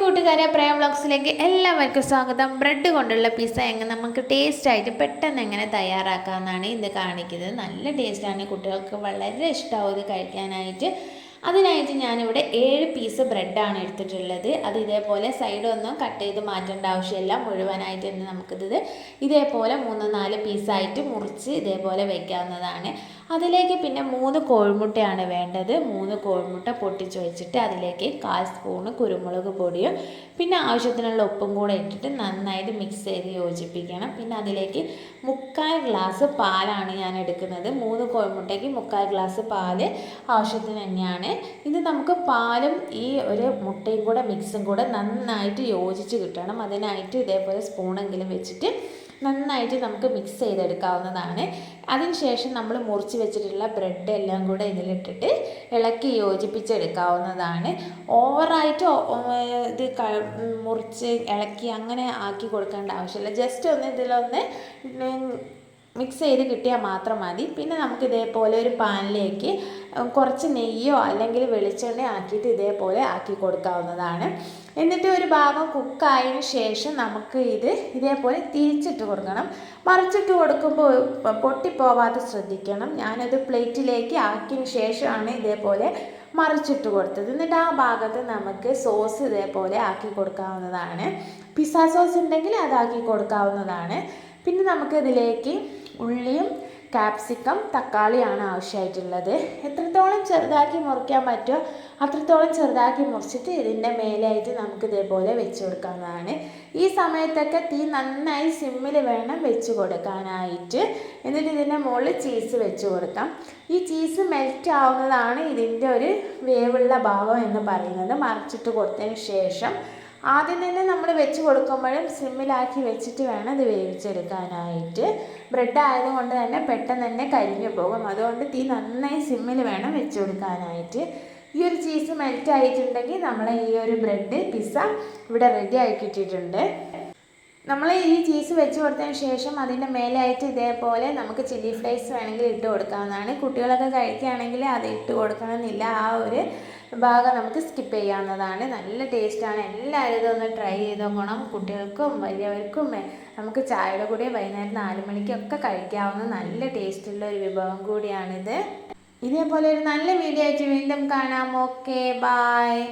കൂട്ടുകാരെ പ്രേം വ്ളോഗ്സിലേക്ക് എല്ലാവർക്കും സ്വാഗതം. ബ്രെഡ് കൊണ്ടുള്ള പിസ്സ എങ്ങനെ നമുക്ക് ടേസ്റ്റായിട്ട് പെട്ടെന്ന് എങ്ങനെ തയ്യാറാക്കാമെന്നാണ് ഇത് കാണിക്കുന്നത്. നല്ല ടേസ്റ്റാണ് കുട്ടികൾക്ക് വളരെ ഇഷ്ടമാവും ഇത് കഴിക്കാനായിട്ട്. അതിനായിട്ട് ഞാനിവിടെ ഏഴ് പീസ് ബ്രെഡാണ് എടുത്തിട്ടുള്ളത്. അത് ഇതേപോലെ സൈഡൊന്നും കട്ട് ചെയ്ത് മാറ്റേണ്ട ആവശ്യമില്ല. മുഴുവനായിട്ട് തന്നെ നമുക്കിത് ഇതേപോലെ മൂന്ന് നാല് പീസായിട്ട് മുറിച്ച് ഇതേപോലെ വയ്ക്കാവുന്നതാണ് അതിലേക്ക് പിന്നെ മൂന്ന് കോഴിമുട്ടയാണ് വേണ്ടത്. മൂന്ന് കോഴിമുട്ട പൊട്ടിച്ച് വെച്ചിട്ട് അതിലേക്ക് കാൽ സ്പൂണ് കുരുമുളക് പൊടിയും പിന്നെ ആവശ്യത്തിനുള്ള ഉപ്പും കൂടെ ഇട്ടിട്ട് നന്നായിട്ട് മിക്സ് ചെയ്ത് യോജിപ്പിക്കണം. പിന്നെ അതിലേക്ക് മുക്കാൽ ഗ്ലാസ് പാലാണ് ഞാൻ എടുക്കുന്നത്. മൂന്ന് കോഴിമുട്ടയ്ക്ക് മുക്കാൽ ഗ്ലാസ് പാൽ ആവശ്യത്തിന് തന്നെയാണ്. ഇത് നമുക്ക് പാലും ഈ ഒരു മുട്ടയും കൂടെ മിക്സും കൂടെ നന്നായിട്ട് യോജിച്ച് കിട്ടണം. അതിനായിട്ട് ഇതേപോലെ സ്പൂണെങ്കിലും വെച്ചിട്ട് നന്നായിട്ട് നമുക്ക് മിക്സ് ചെയ്തെടുക്കാവുന്നതാണ്. അതിനുശേഷം നമ്മൾ മുറിച്ച് വെച്ചിട്ടുള്ള ബ്രെഡ് എല്ലാം കൂടെ ഇതിലിട്ടിട്ട് ഇളക്കി യോജിപ്പിച്ചെടുക്കാവുന്നതാണ്. ഓവറായിട്ട് ഇത് മുറിച്ച് ഇളക്കി അങ്ങനെ ആക്കി കൊടുക്കേണ്ട ആവശ്യമില്ല. ജസ്റ്റ് ഒന്ന് ഇതിലൊന്ന് മിക്സ് ചെയ്ത് കിട്ടിയാൽ മാത്രം മതി. പിന്നെ നമുക്ക് ഇതേപോലെ ഒരു പാനിലേക്ക് കുറച്ച് നെയ്യോ അല്ലെങ്കിൽ വെളിച്ചെണ്ണയോ ആക്കിയിട്ട് ഇതേപോലെ ആക്കി കൊടുക്കാവുന്നതാണ്. എന്നിട്ട് ഒരു ഭാഗം കുക്കായതിനു ശേഷം നമുക്ക് ഇത് ഇതേപോലെ തിരിച്ചിട്ട് കൊടുക്കണം. മറിച്ചിട്ട് കൊടുക്കുമ്പോൾ പൊട്ടിപ്പോവാതെ ശ്രദ്ധിക്കണം. ഞാനത് പ്ലേറ്റിലേക്ക് ആക്കിയതിന് ശേഷമാണ് ഇതേപോലെ മറിച്ചിട്ട് കൊടുത്തത്. എന്നിട്ട് ആ ഭാഗത്ത് നമുക്ക് സോസ് ഇതേപോലെ ആക്കി കൊടുക്കാവുന്നതാണ്. പിസ്സ സോസ് ഉണ്ടെങ്കിൽ അതാക്കി കൊടുക്കാവുന്നതാണ്. പിന്നെ നമുക്ക് ഇതിലേക്ക് ഉള്ളിയും കാപ്സിക്കം തക്കാളിയാണ് ആവശ്യമായിട്ടുള്ളത് എത്രത്തോളം ചെറുതാക്കി മുറിക്കാൻ പറ്റുമോ അത്രത്തോളം ചെറുതാക്കി മുറിച്ചിട്ട് ഇതിന്റെ മേലായിട്ട് നമുക്ക് ഇതേപോലെ വെച്ച് കൊടുക്കാവുന്നതാണ്. ഈ സമയത്തൊക്കെ തീ നന്നായി സിമ്മിൽ വേണം വെച്ച് കൊടുക്കാനായിട്ട്. എന്നിട്ട് ഇതിന്റെ മുകളിൽ ചീസ് വെച്ച് കൊടുക്കാം. ഈ ചീസ് മെൽറ്റ് ആവുന്നതാണ് ഇതിന്റെ ഒരു വേവുള്ള ഭാഗം എന്ന് പറയുന്നത്. മറിച്ചിട്ട് കൊടുത്തതിന് ശേഷം ആദ്യം തന്നെ നമ്മൾ വെച്ച് കൊടുക്കുമ്പോഴും സിമ്മിലാക്കി വെച്ചിട്ട് വേണം ഇത് വേവിച്ചെടുക്കാനായിട്ട്. ബ്രെഡ് ആയതുകൊണ്ട് തന്നെ പെട്ടെന്ന് തന്നെ കരിഞ്ഞു പോകും. അതുകൊണ്ട് തീ നന്നായി സിമ്മിൽ വേണം വെച്ച് കൊടുക്കാനായിട്ട്. ഈ ഒരു ചീസ് മെൽറ്റ് ആയിട്ടുണ്ടെങ്കിൽ നമ്മൾ ഈ ഒരു ബ്രെഡ് പിസ്സ ഇവിടെ റെഡി ആക്കി കിട്ടിയിട്ടുണ്ട്. നമ്മൾ ഈ ചീസ് വെച്ച് കൊടുത്തതിന് ശേഷം അതിന്റെ മേലായിട്ട് ഇതേപോലെ നമുക്ക് ചില്ലി ഫ്ലേക്സ് വേണമെങ്കിൽ ഇട്ട് കൊടുക്കാവുന്നതാണ്. കുട്ടികളൊക്കെ കഴിക്കുകയാണെങ്കിൽ അത് ഇട്ട് കൊടുക്കണമെന്നില്ല. ആ ഒരു ഭാഗം നമുക്ക് സ്കിപ്പ് ചെയ്യാവുന്നതാണ്. നല്ല ടേസ്റ്റാണ് എല്ലാവരും ഇതൊന്ന് ട്രൈ ചെയ്ത് നോക്കണം കുട്ടികൾക്കും വലിയവർക്കും നമുക്ക് ചായയുടെ കൂടെ വൈകുന്നേരം നാല് മണിക്കൊക്കെ കഴിക്കാവുന്ന നല്ല ടേസ്റ്റുള്ള ഒരു വിഭവം കൂടിയാണിത്. ഇതേപോലെ ഒരു നല്ല വീഡിയോ ആയിട്ട് വീണ്ടും കാണാം. Okay bye